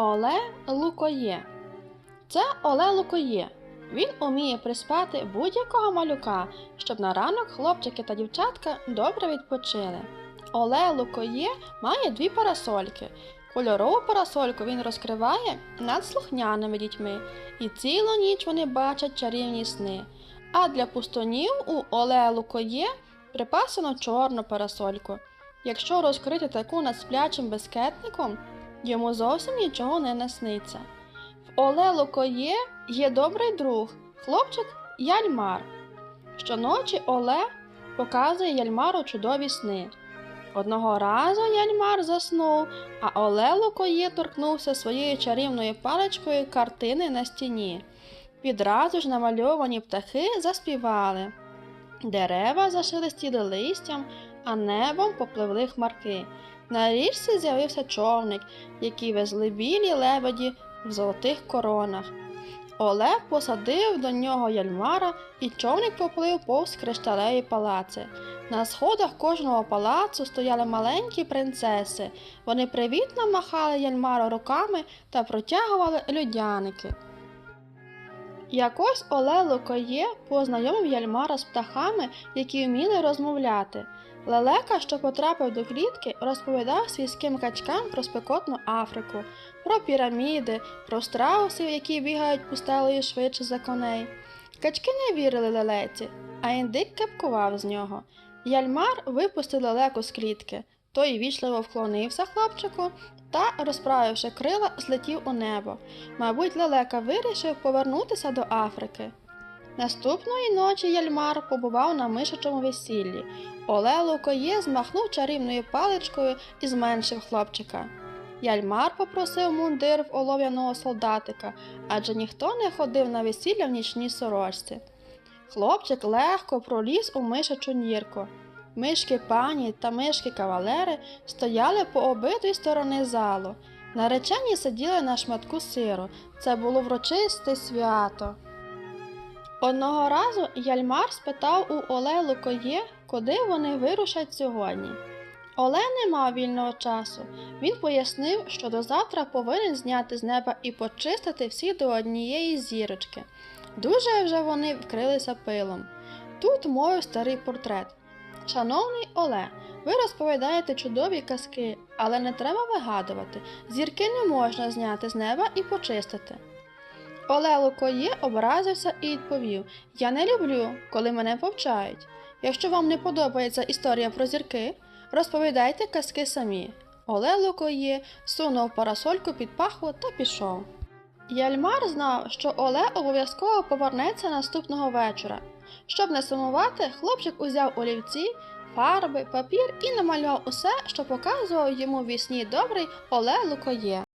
Оле Лукоє. Це Оле Лукоє. Він уміє приспати будь-якого малюка, щоб на ранок хлопчики та дівчатка добре відпочили. Оле Лукоє має дві парасольки. Кольорову парасольку він розкриває над слухняними дітьми, і цілу ніч вони бачать чарівні сни. А для пустунів у Оле Лукоє припасено чорну парасольку. Якщо розкрити таку над сплячим безкетником, йому зовсім нічого не насниться. В Оле Лукоє є добрий друг, хлопчик Яльмар. Щоночі Оле показує Яльмару чудові сни. Одного разу Яльмар заснув, а Оле Лукоє торкнувся своєю чарівною паличкою картини на стіні. Відразу ж намальовані птахи заспівали. Дерева зашелестіли листям, а небом попливли хмарки. На річці з'явився човник, який везли білі лебеді в золотих коронах. Олег посадив до нього яльмара, і човник поплив повз кришталеві палаци. На сходах кожного палацу стояли маленькі принцеси. Вони привітно махали яльмару руками та протягували людяники. Якось Оле Лукоє познайомив Яльмара з птахами, які вміли розмовляти. Лелека, що потрапив до клітки, розповідав свійським качкам про спекотну Африку, про піраміди, про страусів, які бігають пустелею швидше за коней. Качки не вірили лелеці, а індик кепкував з нього. Яльмар випустив лелеку з клітки. Той вічливо вклонився хлопчику та, розправивши крила, злетів у небо. Мабуть, лелека вирішив повернутися до Африки. Наступної ночі Яльмар побував на мишачому весіллі. Оле Лукоє змахнув чарівною паличкою і зменшив хлопчика. Яльмар попросив мундир в олов'яного солдатика, адже ніхто не ходив на весілля в нічній сорочці. Хлопчик легко проліз у мишачу нірку. Мишки пані та мишки кавалери стояли по обидві сторони залу. Наречені сиділи на шматку сиру. Це було врочисте свято. Одного разу Яльмар спитав у Оле Лукоє, куди вони вирушать сьогодні. Оле не мав вільного часу. Він пояснив, що до завтра повинен зняти з неба і почистити всі до однієї зірочки. Дуже вже вони вкрилися пилом. Тут мою старий портрет. Шановний Оле, ви розповідаєте чудові казки, але не треба вигадувати. Зірки не можна зняти з неба і почистити. Оле Лукоє образився і відповів: Я не люблю, коли мене повчають. Якщо вам не подобається історія про зірки, розповідайте казки самі. Оле Лукоє сунув парасольку під пахву та пішов. Яльмар знав, що Оле обов'язково повернеться наступного вечора. Щоб не сумувати, хлопчик узяв олівці, фарби, папір і намалював усе, що показував йому вісні добрий Оле Лукоє.